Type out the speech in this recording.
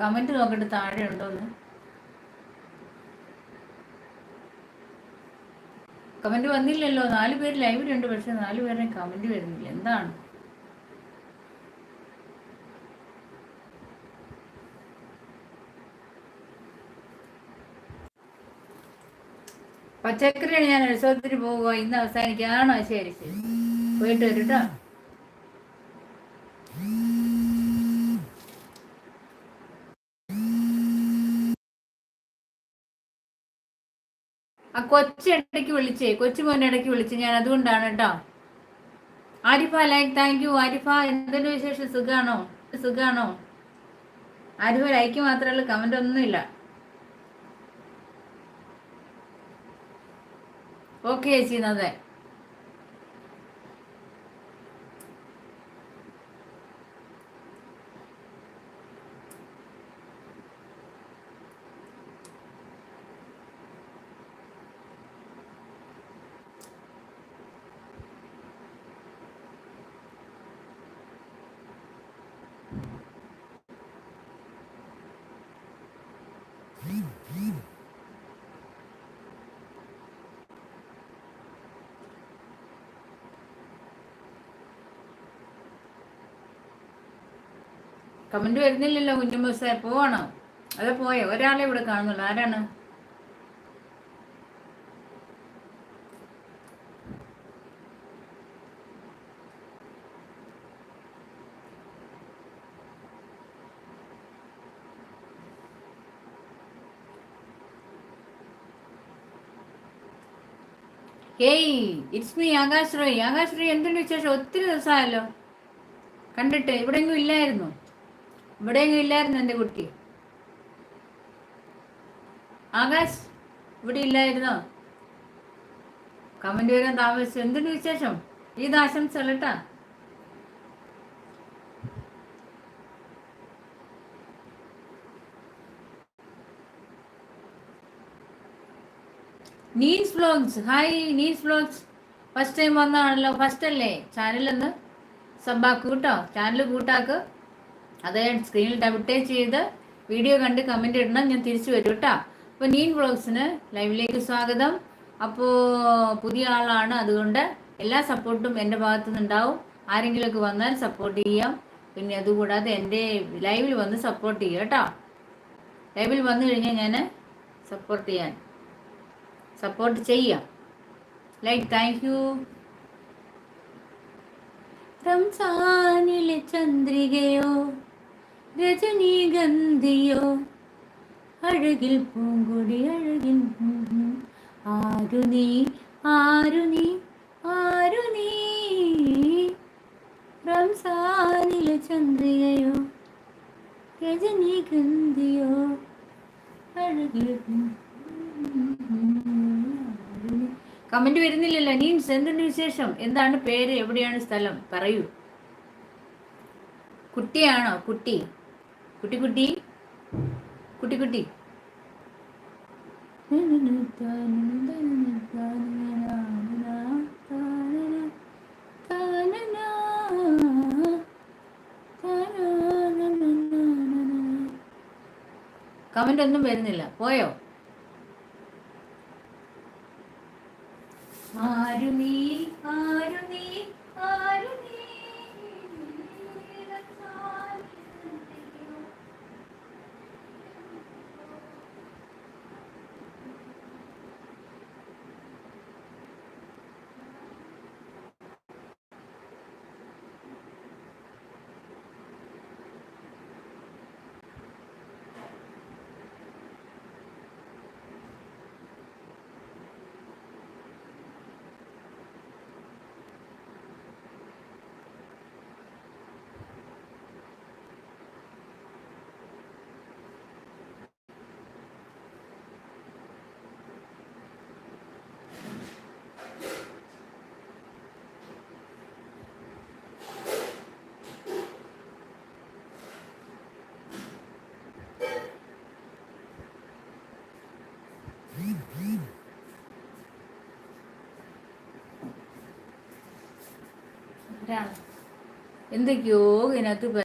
Comment നോക്കട്ടെ താഴെ ഉണ്ടോന്ന്. കമന്റ് വന്നില്ലല്ലോ നാല് പേര് ലൈവിലുണ്ട് പക്ഷെ നാല് പേരുടെ കമന്റ് വരുന്നില്ല. എന്താണ്? പച്ചക്കറിയാണ് ഞാൻ ഉത്സവത്തിന് പോവുക. ഇന്ന് അവസാനിക്കാണോ ശരി ശരി. പോയിട്ട് വരും കേട്ടോ ഇടയ്ക്ക് വിളിച്ചേ മോൻ ഇടയ്ക്ക് വിളിച്ച് ഞാൻ അതുകൊണ്ടാണ് കേട്ടോ Arifa like thank you Arifa. എന്തൊരു വിശേഷം? സുഖാണോ? സുഖാണോ? ആരിഫ ലൈക്ക് ഉള്ളൂ കമന്റ് ഒന്നുമില്ല ഓക്കെ ചേച്ചി കമന്റ് വരുന്നില്ലല്ലോ കുഞ്ഞുമൂസ പോവാണോ? അതെ പോയോ? ഒരാളെ ഇവിടെ കാണുന്നുള്ളൂ. ആരാണ്? Hey it's me Akash Roy. Akash Roy എന്തുണ്ട് വിശേഷം? ഒത്തിരി ദിവസമായല്ലോ. കണ്ടിട്ട് ഇവിടെയെങ്കിലും ഇല്ലായിരുന്നു? ഇവിടെയെങ്കിലും ഇല്ലായിരുന്നു എന്റെ കുട്ടി? ആകാശ് ഇവിടെ ഇല്ലായിരുന്നോ? കമന്റ് വരാൻ താമസിച്ചു? എന്തിനു വിശേഷം? ഈ ആശംസകൾ കേട്ടാ Neens blogs. Hi Neens blogs. First time വന്നതാണല്ലോ. First അല്ലേ ചാനലൊന്ന് സബ്ബാക്ക് കേട്ടോ. ചാനൽ കൂട്ടാക്ക്. അത് സ്ക്രീനിൽ ഡബിൾ ചെയ്ത് വീഡിയോ കണ്ട് കമന്റ് ഇടണം ഞാൻ തിരിച്ചു വരും കേട്ടോ. അപ്പോൾ നീൻ വ്ളോഗ്സിന് ലൈവിലേക്ക് സ്വാഗതം. അപ്പോൾ പുതിയ ആളാണ് അതുകൊണ്ട് എല്ലാ സപ്പോർട്ടും എന്റെ ഭാഗത്തു നിന്നുണ്ടാവും ആരെങ്കിലുമൊക്കെ വന്നാൽ സപ്പോർട്ട് ചെയ്യാം. പിന്നെ അതുകൂടാതെ എന്റെ ലൈവിൽ വന്ന് സപ്പോർട്ട് ചെയ്യുക കേട്ടോ. ലൈവിൽ വന്നു കഴിഞ്ഞാൽ ഞാൻ സപ്പോർട്ട് ചെയ്യാൻ സപ്പോർട്ട് ചെയ്യാം. ലൈക്ക് താങ്ക് യു റംസാനിലെ ചന്ദ്രികയോ രജനീഗന്ധിയോ? അഴകിൽ പൂങ്കൊടി അഴകിൽ ആരു നീ? ആരു നീ? ആരു നീ? റംസാനിലെ ചന്ദ്രികയോ? രജനീഗന്ധിയോ? അഴകിൽ കമന്റ് വരുന്നില്ലല്ലോ നീ എന്തുണ്ട് വിശേഷം? എന്താണ് പേര്? എവിടെയാണ് സ്ഥലം? പറയൂ. കുട്ടിയാണോ? കുട്ടി. കുട്ടി കുട്ടി. കുട്ടി കുട്ടി. കമന്റ് ഒന്നും വരുന്നില്ല. പോയോ? ആരു നീ ആരു നീ ആരു നീ എന്തൊക്കെയോ ഇതിനകത്ത്